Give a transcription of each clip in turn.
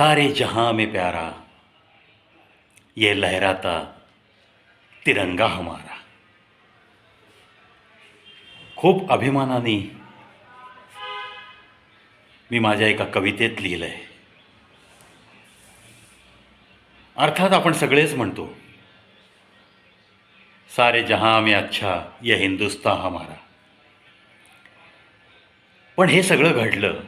सारे जहां में प्यारा ये लहराता तिरंगा हमारा। खूप अभिमानाने मी माझ्या एका कवितेत लिहिलं आहे अर्थात आपण सगळेच म्हणतो सारे जहां में अच्छा ये हिंदुस्तान हमारा. पण हे सगळं घडलं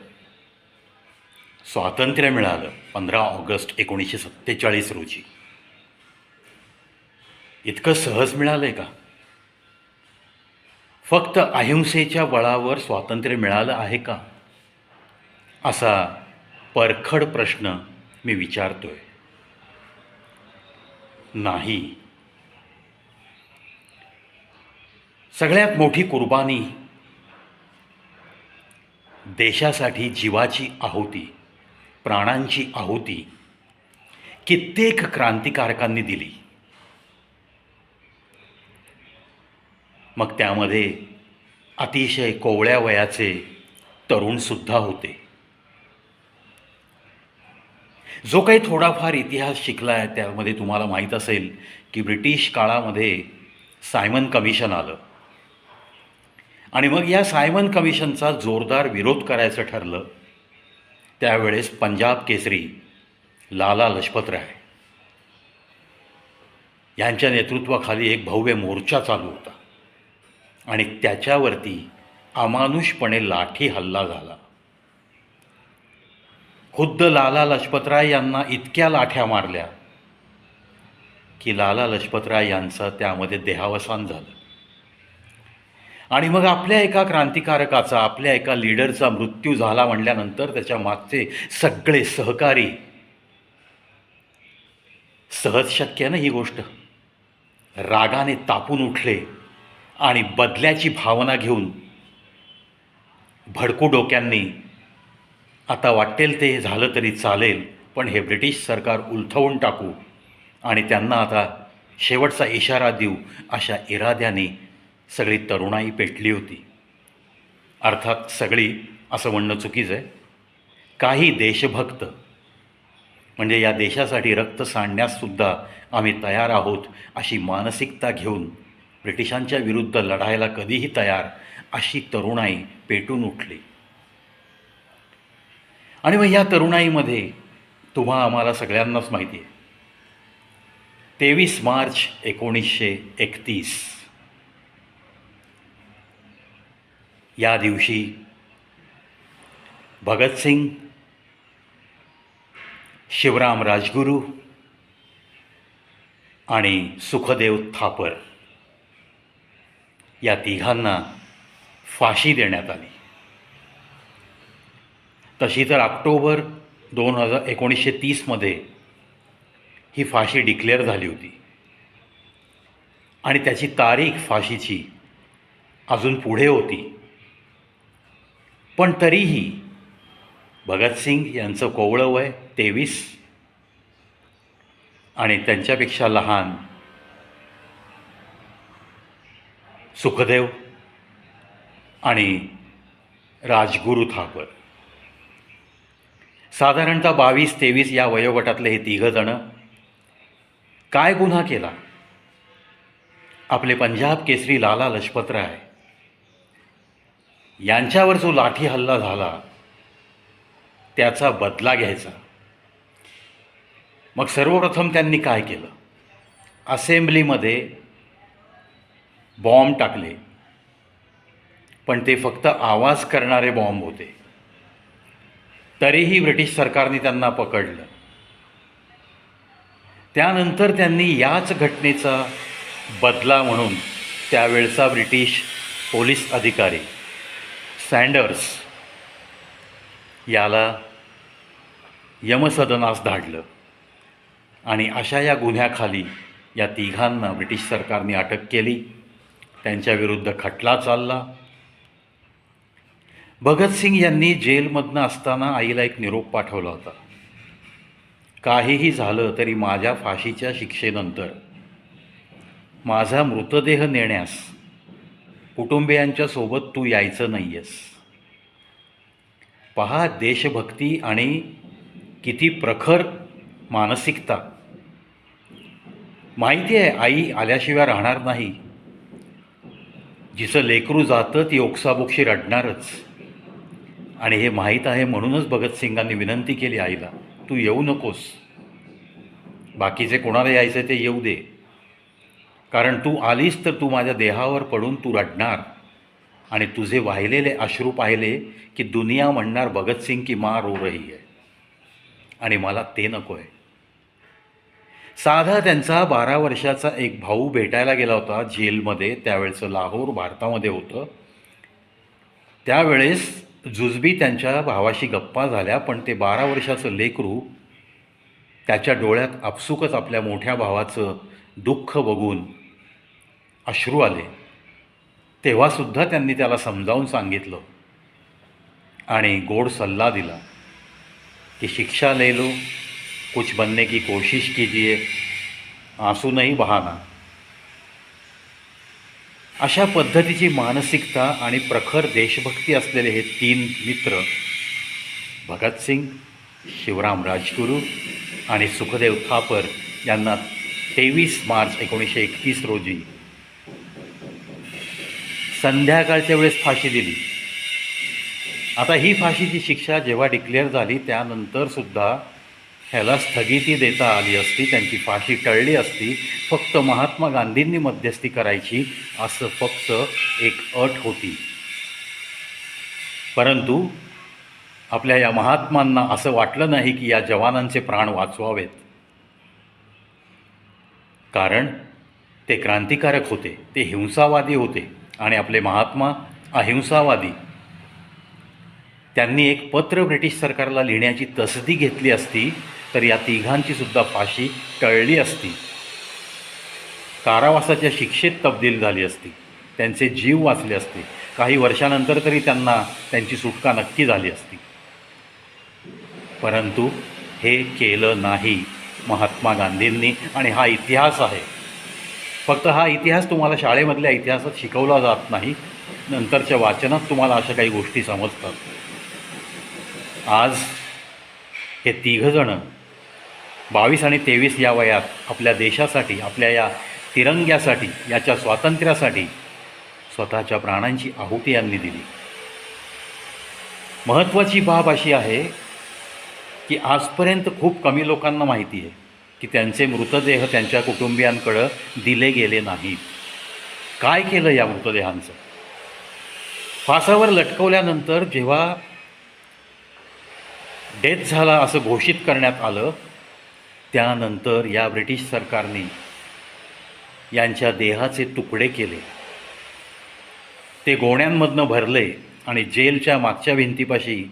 स्वातंत्र्य मिळालं पंधरा ऑगस्ट एकोणीसशे सत्तेचाळीस रोजी. इतकं सहज मिळालं आहे का? फक्त अहिंसेच्या बळावर स्वातंत्र्य मिळालं आहे का? असा परखड प्रश्न मी विचारतोय. नाही. सगळ्यात मोठी कुर्बानी देशासाठी जीवाची आहुती. प्राणांची आहुती कित्येक क्रांतिकारकांनी दिली. मग त्यामध्ये अतिशय कोवळ्या वयाचे तरुणसुद्धा होते. जो काही थोडाफार इतिहास शिकला आहे त्यामध्ये तुम्हाला माहीत असेल की ब्रिटिश काळामध्ये सायमन कमिशन आलं. आणि मग या सायमन कमिशनचा जोरदार विरोध करायचं ठरलं. त्यावेळेस पंजाब केसरी लाला लजपतराय यांच्या नेतृत्वाखाली एक भव्य मोर्चा चालू होता. आणि त्याच्यावरती अमानुषपणे लाठी हल्ला झाला. खुद्द लाला लजपतराय यांना इतक्या लाठ्या मारल्या की लाला लजपतराय यांचं त्यामध्ये देहावसान झालं. आणि मग आपल्या एका क्रांतिकारकाचा आपल्या एका लीडरचा मृत्यू झाला म्हणल्यानंतर त्याच्या मागचे सगळे सहकारी सहज शक्य ना ही गोष्ट? रागाने तापून उठले आणि बदल्याची भावना घेऊन भडकू डोक्यांनी आता वाटेल ते झालं तरी चालेल पण हे ब्रिटिश सरकार उलथवून टाकू आणि त्यांना आता शेवटचा इशारा देऊ अशा इराद्याने सगळी तरुणाई पेटली होती. अर्थात सगळी असं म्हणणं चुकीचं आहे. काही देशभक्त म्हणजे या देशासाठी रक्त सांडण्याससुद्धा आम्ही तयार आहोत अशी मानसिकता घेऊन ब्रिटिशांच्या विरुद्ध लढायला कधीही तयार अशी तरुणाई पेटून उठली. आणि मग या तरुणाईमध्ये तुम्हा आम्हाला सगळ्यांनाच माहिती आहे. तेवीस मार्च एकोणीसशे एकतीस. या दिवशी भगतसिंग शिवराम राजगुरू आणि सुखदेव थापर या तिघांना फाशी देण्यात आली. तशी तर ऑक्टोबर दोन हजार एकोणीसशे तीसमध्ये ही फाशी डिक्लेअर झाली होती. आणि त्याची तारीख फाशीची अजून पुढे होती. पण तरीही भगतसिंग यांचं कोवळं वय तेवीस आणि त्यांच्यापेक्षा लहान सुखदेव आणि राजगुरू थापर साधारणतः बावीस तेवीस या वयोगटातले हे तिघंजणं काय गुन्हा केला? आपले पंजाब केसरी लाला लजपतराय यांच्यावर जो लाठी हल्ला झाला त्याचा बदला घ्यायचा. मग सर्वप्रथम त्यांनी काय केलं? असेंब्लीमध्ये बॉम्ब टाकले. पण ते फक्त आवाज करणारे बॉम्ब होते. तरीही ब्रिटिश सरकारने त्यांना पकडलं. त्यानंतर त्यांनी याच घटनेचा बदला म्हणून त्यावेळचा ब्रिटिश पोलीस अधिकारी सँडर्स याला यमसदनास धाडलं. आणि अशा या गुन्ह्याखाली या तिघांना ब्रिटिश सरकारने अटक केली. त्यांच्याविरुद्ध खटला चालला. भगतसिंग यांनी जेलमधनं असताना आईला एक निरोप पाठवला होता. काहीही झालं तरी माझ्या फाशीच्या शिक्षेनंतर माझा मृतदेह नेण्यास कुटुंबियांच्या सोबत तू यायचं नाही आहेस पहा देशभक्ती आणि किती प्रखर मानसिकता. माहिती आहे आई आल्याशिवाय राहणार नाही. जिचं लेकरू जातं ती ओक्साबोक्षी रडणारच. आणि हे माहीत आहे म्हणूनच भगतसिंगांनी विनंती केली आईला तू येऊ नकोस. बाकीचे कोणाला यायचं ते येऊ दे. कारण तू आलीस तर तू माझ्या देहावर पडून तू रडणार. आणि तुझे वाहिलेले अश्रू पाहिले की दुनिया म्हणणार भगतसिंग की माँ रो रही आहे आणि मला ते नको आहे. साधा त्यांचा बारा वर्षाचा एक भाऊ भेटायला गेला होता जेलमध्ये त्यावेळचं लाहोर भारतामध्ये होतं. त्यावेळेस जुजबी त्यांच्या भावाशी गप्पा झाल्या पण ते बारा वर्षाचं लेकरू त्याच्या डोळ्यात आपसुकच आपल्या मोठ्या भावाचं दुःख बघून अश्रू आले. तेव्हासुद्धा त्यांनी त्याला समजावून सांगितलं आणि गोड सल्ला दिला कि शिक्षा ले लो कुछ बनने की कोशिश कीजिए आंसू नहीं बहाना. अशा पद्धतीची मानसिकता आणि प्रखर देशभक्ती असलेले हे तीन मित्र भगतसिंग शिवराम राजगुरू आणि सुखदेव थापर यांना तेवीस मार्च एकोणीसशे एकतीस रोजी संध्याकाळच्या वेळेस फाशी दिली. आता ही फाशीची शिक्षा जेव्हा डिक्लेअर झाली त्यानंतरसुद्धा ह्याला स्थगिती देता आली असती त्यांची फाशी टळली असती. फक्त महात्मा गांधींनी मध्यस्थी करायची असं फक्त एक अट होती. परंतु आपल्या या महात्मांना असं वाटलं नाही की या जवानांचे प्राण वाचवावेत. कारण ते क्रांतिकारक होते ते हिंसावादी होते. आणि आपले महात्मा अहिंसावादी त्यांनी एक पत्र ब्रिटिश सरकारला लिहिण्याची तसदी घेतली असती तर या तिघांची सुद्धा फाशी टळली असती. कारावासाच्या शिक्षेत तब्दील झाली असती. त्यांचे जीव वाचले असते. काही वर्षानंतर तरी त्यांना त्यांची सुटका नक्की झाली असती. परंतु हे केलं नाही महात्मा गांधींनी आणि हा इतिहास आहे. फक्त हा इतिहास तुम्हाला शाळेमधल्या इतिहासात शिकवला जात नाही. नंतरच्या वाचनात तुम्हाला अशा काही गोष्टी समजतात. आज हे तिघंजणं बावीस आणि तेवीस या वयात आपल्या देशासाठी आपल्या या तिरंग्यासाठी याच्या स्वातंत्र्यासाठी स्वतःच्या प्राणांची आहुती यांनी दिली. महत्त्वाची बाब अशी आहे की आजपर्यंत खूप कमी लोकांना माहिती आहे. की त्यांचे मृतदेह त्यांच्या कुटुंबियांकडं दिले गेले नाहीत. काय केलं या मृतदेहांचं? फासावर लटकवल्यानंतर जेव्हा डेथ झाला असं घोषित करण्यात आलं त्यानंतर या ब्रिटिश सरकारने यांच्या देहाचे तुकडे केले. ते गोण्यांमधनं भरले आणि जेलच्या मागच्या भिंतीपाशी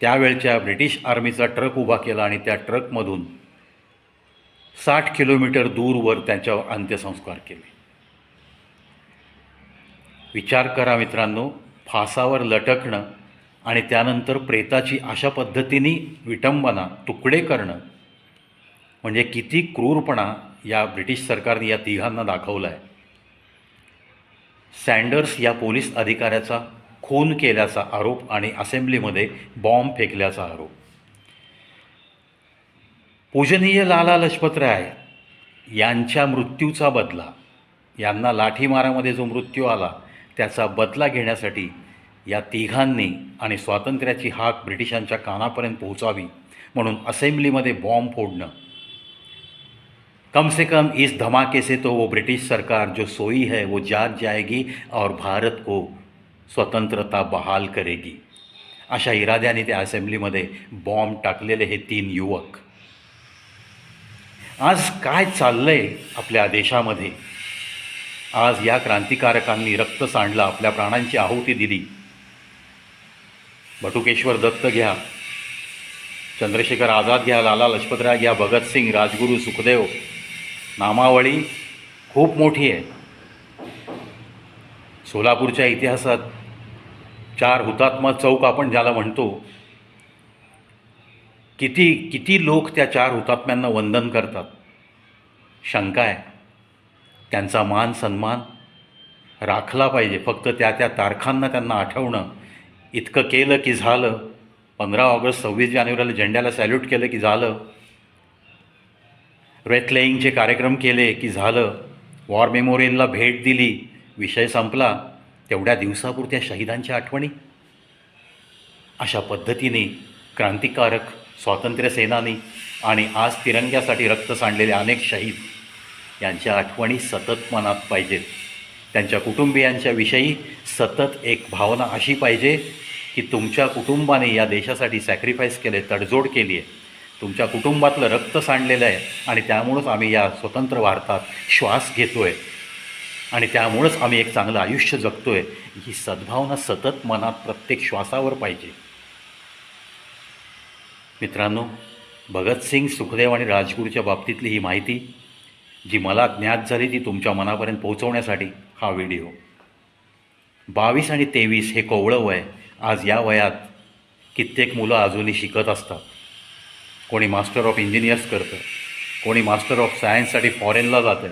त्यावेळच्या ब्रिटिश आर्मीचा ट्रक उभा केला आणि त्या ट्रकमधून साठ किलोमीटर दूरवर त्यांच्यावर अंत्यसंस्कार केले. विचार करा मित्रांनो फासावर लटकणं आणि त्यानंतर प्रेताची अशा पद्धतीने विटंबना तुकडे करणं म्हणजे किती क्रूरपणा या ब्रिटिश सरकारने या तिघांना दाखवला आहे सँडर्स या पोलीस अधिकाऱ्याचा खून केल्याचा आरोप आणि असेंब्लीमध्ये बॉम्ब फेकल्याचा आरोप. पूजनीय लाला लजपतराय यांच्या मृत्यूचा बदला. यांना लाठीमारामध्ये जो मृत्यू आला त्याचा बदला घेण्यासाठी या तिघांनी आणि स्वातंत्र्याची हाक ब्रिटिशांच्या कानापर्यंत पोहोचावी म्हणून असेंब्लीमध्ये बॉम्ब फोडणं. कम से कम इस धमाके से तो वो ब्रिटिश सरकार जो सोई है वो जाग जाएगी और भारत को स्वतंत्रता बहाल करेगी. अशा इराद्याने त्या असेंब्लीमध्ये बॉम्ब टाकलेले हे तीन युवक. आज काय चाललंय आपल्या देशामध्ये? आज या क्रांतिकारकांनी रक्त सांडलं आपल्या प्राणांची आहुती दिली. बटुकेश्वर दत्त घ्या. चंद्रशेखर आझाद घ्या लाला लजपतराय घ्या भगतसिंग राजगुरू सुखदेव. नामावळी खूप मोठी आहे. सोलापूरच्या इतिहासात चार हुतात्मा चौक आपण ज्याला म्हणतो किती किती लोक त्या चार हुतात्म्यांना वंदन करतात? शंका आहे. त्यांचा मान सन्मान राखला पाहिजे. फक्त त्या त्या तारखांना त्यांना आठवणं. इतकं केलं की झालं. पंधरा ऑगस्ट सव्वीस जानेवारीला झेंड्याला सॅल्यूट केलं की झालं. रेथलेईंगचे कार्यक्रम केले की झालं. वॉर मेमोरियलला भेट दिली. विषय संपला. तेवढ्या दिवसापुरत्या शहीदांच्या आठवणी. अशा पद्धतीने क्रांतिकारक स्वातंत्र्यसेनानी आणि आज तिरंग्यासाठी रक्त सांडलेले अनेक शहीद यांच्या आठवणी सतत मनात पाहिजेत. त्यांच्या कुटुंबियांच्याविषयी सतत एक भावना अशी पाहिजे की तुमच्या कुटुंबाने या देशासाठी सॅक्रिफाईस केले तडजोड केली आहे. तुमच्या कुटुंबातलं रक्त सांडलेलं आहे आणि त्यामुळंच आम्ही या स्वतंत्र भारतात श्वास घेतो आहे आणि त्यामुळंच आम्ही एक चांगलं आयुष्य जगतो आहे ही सद्भावना सतत मनात प्रत्येक श्वासावर पाहिजे. मित्रांनो भगतसिंग सुखदेव आणि राजगुरूच्या बाबतीतली ही माहिती जी मला ज्ञात झाली ती तुमच्या मनापर्यंत पोहोचवण्यासाठी हा व्हिडिओ. बावीस आणि तेवीस हे कोवळं वय आज या वयात कित्येक मुलं अजूनही शिकत असतात. कोणी मास्टर ऑफ इंजिनियर्स करतं कोणी मास्टर ऑफ सायन्ससाठी फॉरेनला जातं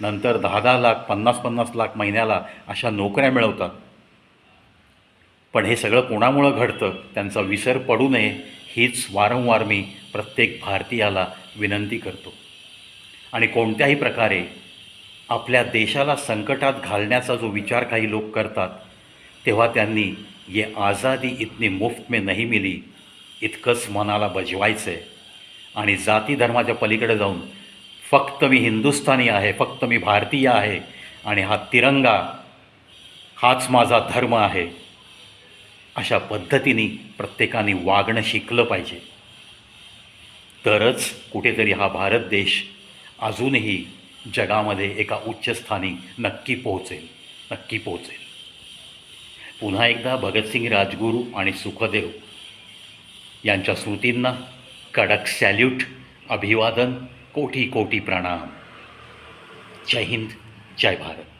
नंतर दहा दहा लाख पन्नास पन्नास लाख महिन्याला अशा नोकऱ्या मिळवतात. पण हे सगळं कोणामुळं घडतं त्यांचा विसर पडू नये हीच वारंवार मी प्रत्येक भारतीयाला विनंती करतो. आणि कोणत्याही प्रकारे आपल्या देशाला संकटात घालण्याचा जो विचार काही लोक करतात तेव्हा त्यांनी ये आझादी इतनी मुफ्त में नाही मिली इतकंच मनाला बजवायचं आहे आणि जाती धर्माच्या पलीकडे जाऊन फक्त मी हिंदुस्थानी आहे फक्त मी भारतीय आहे आणि हा तिरंगा हाच माझा धर्म आहे. अशा पद्धतीने प्रत्येकाने वागणं शिकलं पाहिजे. तरच कुठेतरी हा भारत देश अजूनही जगामध्ये एका उच्चस्थानी नक्की पोहोचेल नक्की पोहोचेल. पुन्हा एकदा भगतसिंग राजगुरू आणि सुखदेव यांच्या स्मृतींना कडक सॅल्यूट अभिवादन कोटी कोटी प्रणाम. जय हिंद जय भारत.